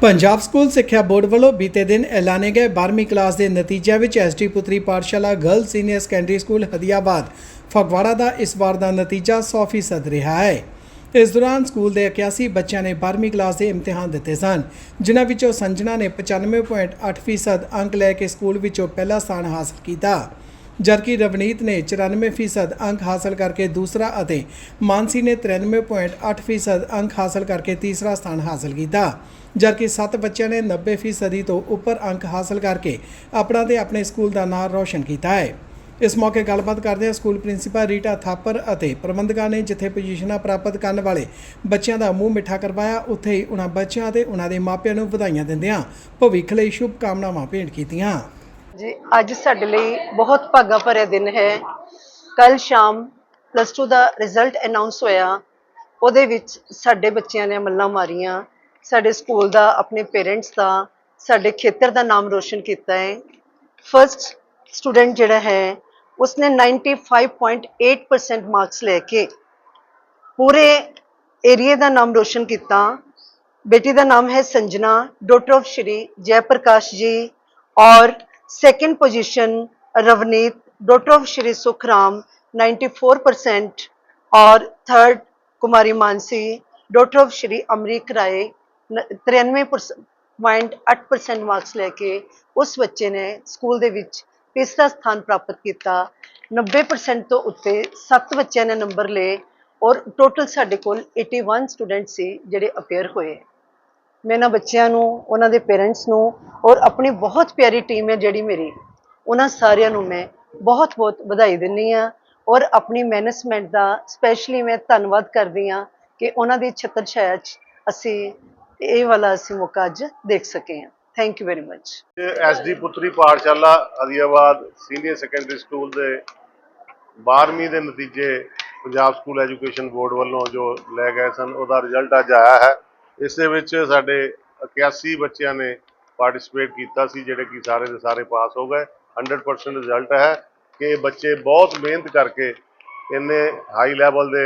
Punjab school ਸਿੱਖਿਆ board ਵੱਲੋਂ ਬੀਤੇ ਦਿਨ ਐਲਾਨੇ ਗਏ 12ਵੀਂ ਕਲਾਸ ਦੇ ਨਤੀਜਿਆਂ ਵਿੱਚ ST Putri Pathshala girl senior secondary school Hadiabad, Phagwara ਦਾ ਇਸ ਵਾਰ ਦਾ ਨਤੀਜਾ 100% ਰਿਹਾ ਹੈ। ਇਸ ਦੌਰਾਨ ਸਕੂਲ ਦੇ 81 ਬੱਚਿਆਂ ਨੇ 12ਵੀਂ ਕਲਾਸ ਦੇ ਇਮਤਿਹਾਨ ਦਿੱਤੇ ਸਨ, ਜਿਨ੍ਹਾਂ ਵਿੱਚੋਂ ਸੰਜਨਾ ਨੇ 95.8% ਅੰਕ ਲੈ ਕੇ ਸਕੂਲ ਵਿੱਚੋਂ ਪਹਿਲਾ ਸਥਾਨ ਹਾਸਲ ਕੀਤਾ। ਜਦਕਿ ਰਵਨੀਤ ਨੇ 94% ਅੰਕ ਹਾਸਲ ਕਰਕੇ ਦੂਸਰਾ ਅਤੇ ਮਾਨਸੀ ਨੇ 93.8% ਅੰਕ ਹਾਸਲ ਕਰਕੇ ਤੀਸਰਾ ਸਥਾਨ ਹਾਸਲ ਕੀਤਾ। ਜਦਕਿ 7 ਬੱਚਿਆਂ ਨੇ 90% ਤੋਂ ਉੱਪਰ ਅੰਕ ਹਾਸਲ ਕਰਕੇ ਆਪਣਾ ਤੇ ਆਪਣੇ ਸਕੂਲ ਦਾ ਨਾਮ ਰੌਸ਼ਨ ਕੀਤਾ ਹੈ। ਇਸ ਮੌਕੇ ਗੱਲਬਾਤ ਕਰਦਿਆਂ ਸਕੂਲ ਪ੍ਰਿੰਸੀਪਲ ਰੀਟਾ ਥਾਪਰ ਅਤੇ ਪ੍ਰਬੰਧਕਾਂ ਨੇ ਜਿੱਥੇ ਪੋਜੀਸ਼ਨਾਂ ਪ੍ਰਾਪਤ ਕਰਨ ਵਾਲੇ ਬੱਚਿਆਂ ਦਾ ਮੂੰਹ ਮਿੱਠਾ ਕਰਵਾਇਆ, ਉੱਥੇ ਹੀ ਉਹਨਾਂ ਬੱਚਿਆਂ ਅਤੇ ਉਹਨਾਂ ਦੇ ਮਾਪਿਆਂ ਨੂੰ ਵਧਾਈਆਂ ਦਿੰਦਿਆਂ ਭਵਿੱਖ ਲਈ ਸ਼ੁਭ ਕਾਮਨਾਵਾਂ ਭੇਂਟ ਕੀਤੀਆਂ। ਜੀ ਅੱਜ ਸਾਡੇ ਲਈ ਬਹੁਤ ਭਾਗਾ ਭਰਿਆ ਦਿਨ ਹੈ ਕੱਲ ਸ਼ਾਮ ਪਲੱਸ 2 ਦਾ ਰਿਜ਼ਲਟ ਅਨਾਉਂਸ ਹੋਇਆ ਉਹਦੇ ਵਿੱਚ ਸਾਡੇ ਬੱਚਿਆਂ ਨੇ ਮੱਲਾਂ ਮਾਰੀਆਂ ਸਾਡੇ ਸਕੂਲ ਦਾ ਆਪਣੇ ਪੇਰੈਂਟਸ ਦਾ ਸਾਡੇ ਖੇਤਰ ਦਾ ਨਾਮ ਰੋਸ਼ਨ ਕੀਤਾ ਹੈ ਫਰਸਟ ਸਟੂਡੈਂਟ ਜਿਹੜਾ ਹੈ ਉਸਨੇ 95.8% ਮਾਰਕਸ ਲੈ ਕੇ ਪੂਰੇ ਏਰੀਏ ਦਾ ਨਾਮ ਰੋਸ਼ਨ ਕੀਤਾ बेटी का नाम है संजना डॉटर ऑफ श्री जयप्रकाश जी और second position Ravneet daughter of Shri Sukhram 94 percent और third Kumari Mansi daughter of Shri Amrik Rai तिरानवे पॉइंट अठ परसेंट मार्क्स लेके उस बच्चे ने स्कूल ਦੇ ਵਿੱਚ ਤੀਸਰਾ ਸਥਾਨ ਪ੍ਰਾਪਤ ਕੀਤਾ 90% ਤੋਂ ਉੱਤੇ 7 ਬੱਚਿਆਂ ਨੇ ਨੰਬਰ ਲਏ ਔਰ ਟੋਟਲ ਸਾਡੇ ਕੋਲ 81 ਸਟੂਡੈਂਟ ਸੀ ਜਿਹੜੇ ਅਪੀਅਰ ਹੋਏ ਮੈਂ ਇਹਨਾਂ ਬੱਚਿਆਂ ਨੂੰ, ਉਹਨਾਂ ਦੇ ਪੇਰੈਂਟਸ ਨੂੰ ਔਰ ਆਪਣੀ ਬਹੁਤ ਪਿਆਰੀ ਟੀਮ ਹੈ ਜਿਹੜੀ ਮੇਰੀ, ਉਹਨਾਂ ਸਾਰਿਆਂ ਨੂੰ ਮੈਂ ਬਹੁਤ ਬਹੁਤ ਵਧਾਈ ਦਿੰਦੀ ਆ ਔਰ ਆਪਣੀ ਮੈਨੇਜਮੈਂਟ ਦਾ ਸਪੈਸ਼ਲੀ ਮੈਂ ਧੰਨਵਾਦ ਕਰਦੀ ਆ ਕਿ ਉਹਨਾਂ ਦੀ ਛਤਰ ਛਾਇਆ 'ਚ ਅਸੀਂ ਇਹ ਵਾਲਾ ਅਸੀਂ ਮੌਕਾ ਅੱਜ ਦੇਖ ਸਕੇ ਹਾਂ। Thank you very much SD Putri Pathshala Hadiabad senior secondary school ਦੇ 12ਵੀਂ ਦੇ ਨਤੀਜੇ ਪੰਜਾਬ ਸਕੂਲ ਐਜੂਕੇਸ਼ਨ ਬੋਰਡ ਵੱਲੋਂ ਜੋ ਲੈ ਗਏ ਸਨ, ਉਹਦਾ ਰਿਜ਼ਲਟ ਅੱਜ ਆਇਆ ਹੈ। ਇਸ ਦੇ ਵਿੱਚ ਸਾਡੇ 81 ਬੱਚਿਆਂ ਨੇ ਪਾਰਟਿਸਿਪੇਟ ਕੀਤਾ ਸੀ ਜਿਹੜੇ ਕਿ ਸਾਰੇ ਦੇ ਸਾਰੇ ਪਾਸ ਹੋ ਗਏ। 100% ਰਿਜ਼ਲਟ ਹੈ ਕਿ ਬੱਚੇ ਬਹੁਤ ਮਿਹਨਤ ਕਰਕੇ ਇੰਨੇ ਹਾਈ ਲੈਵਲ ਦੇ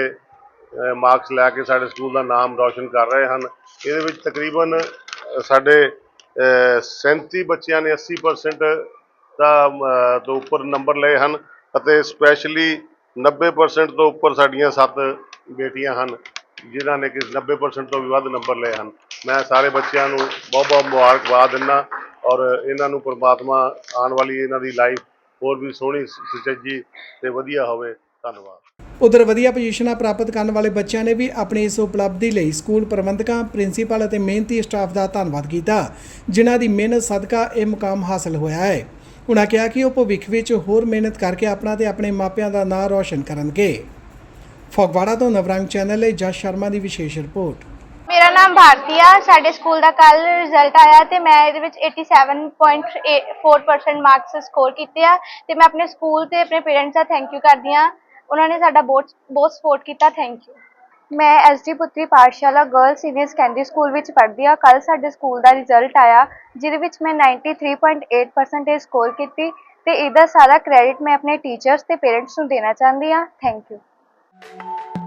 ਮਾਰਕਸ ਲੈ ਕੇ ਸਾਡੇ ਸਕੂਲ ਦਾ ਨਾਮ ਰੌਸ਼ਨ ਕਰ ਰਹੇ ਹਨ। ਇਹਦੇ ਵਿੱਚ ਤਕਰੀਬਨ ਸਾਡੇ ਅ, 37 ਬੱਚਿਆਂ ਨੇ 80% ਦਾ ਤੋਂ ਉੱਪਰ ਨੰਬਰ ਲਏ ਹਨ ਅਤੇ ਸਪੈਸ਼ਲੀ 90% ਤੋਂ ਉੱਪਰ ਸਾਡੀਆਂ ਸੱਤ ਬੇਟੀਆਂ ਹਨ। ਜਿਨ੍ਹਾਂ ਨੇ ਕਿ 90% ਤੋਂ ਵੀ ਵੱਧ ਨੰਬਰ ਲਏ ਹਨ। ਮੈਂ ਸਾਰੇ ਬੱਚਿਆਂ ਨੂੰ ਬਹੁਤ ਬਹੁਤ ਮੁਬਾਰਕਬਾਦ ਦਿੰਦਾ ਔਰ ਇਹਨਾਂ ਨੂੰ ਪ੍ਰਮਾਤਮਾ ਆਉਣ ਵਾਲੀ ਇਹਨਾਂ ਦੀ ਲਾਈਫ ਹੋਰ ਵੀ ਸੋਹਣੀ ਸੁਚੱਜੀ ਤੇ ਵਧੀਆ ਹੋਵੇ। ਧੰਨਵਾਦ। ਉਧਰ ਵਧੀਆ ਪੋਜੀਸ਼ਨਾਂ ਪ੍ਰਾਪਤ ਕਰਨ ਵਾਲੇ ਬੱਚਿਆਂ ਨੇ ਵੀ ਆਪਣੀ ਇਸ ਉਪਲਬਧੀ ਲਈ ਸਕੂਲ ਪ੍ਰਬੰਧਕਾਂ ਪ੍ਰਿੰਸੀਪਲ ਅਤੇ ਮਿਹਨਤੀ ਸਟਾਫ ਦਾ ਧੰਨਵਾਦ ਕੀਤਾ, ਜਿਨ੍ਹਾਂ ਦੀ ਮਿਹਨਤ, ਸਦਕਾ ਇਹ ਮੁਕਾਮ ਹਾਸਲ ਹੋਇਆ ਹੈ। ਉਨ੍ਹਾਂ ਕਿਹਾ ਕਿ ਉਹ ਭਵਿੱਖ ਵਿੱਚ ਹੋਰ ਮਿਹਨਤ ਕਰਕੇ ਆਪਣਾ ਤੇ ਆਪਣੇ ਮਾਪਿਆਂ ਦਾ ਨਾਂ ਰੌਸ਼ਨ ਕਰਨਗੇ। ਫਗਵਾੜਾ ਤੋਂ ਨਵਰੰਗ ਚੈਨਲ ਲਈ ਜਸ ਸ਼ਰਮਾ ਦੀ ਵਿਸ਼ੇਸ਼ ਰਿਪੋਰਟ। ਮੇਰਾ ਨਾਮ ਭਾਰਤੀ ਆ ਸਾਡੇ ਸਕੂਲ ਦਾ ਕੱਲ ਰਿਜ਼ਲਟ ਆਇਆ ਤੇ ਮੈਂ ਇਹਦੇ ਵਿੱਚ 87.4% ਮਾਰਕਸ ਸਕੋਰ ਕੀਤੇ ਆ ਤੇ ਮੈਂ ਆਪਣੇ ਸਕੂਲ ਤੇ ਆਪਣੇ ਪੇਰੈਂਟਸ ਦਾ ਥੈਂਕ ਯੂ ਕਰਦੀ ਆ ਉਹਨਾਂ ਨੇ ਸਾਡਾ ਬਹੁਤ ਬਹੁਤ ਸਪੋਰਟ ਕੀਤਾ ਥੈਂਕ ਯੂ ਮੈਂ SD Putri Pathshala girl senior secondary school ਵਿੱਚ ਪੜ੍ਹਦੀ ਆ ਕੱਲ ਸਾਡੇ ਸਕੂਲ ਦਾ ਰਿਜ਼ਲਟ ਆਇਆ, ਜਿਹਦੇ ਵਿੱਚ ਮੈਂ 93.8% ਸਕੋਰ ਕੀਤੀ ਤੇ ਇਹਦਾ ਸਾਰਾ ਕ੍ਰੈਡਿਟ ਮੈਂ ਆਪਣੇ ਟੀਚਰਸ ਤੇ ਪੇਰੈਂਟਸ ਨੂੰ ਦੇਣਾ ਚਾਹੁੰਦੀ ਆ ਥੈਂਕ ਯੂ Thank you.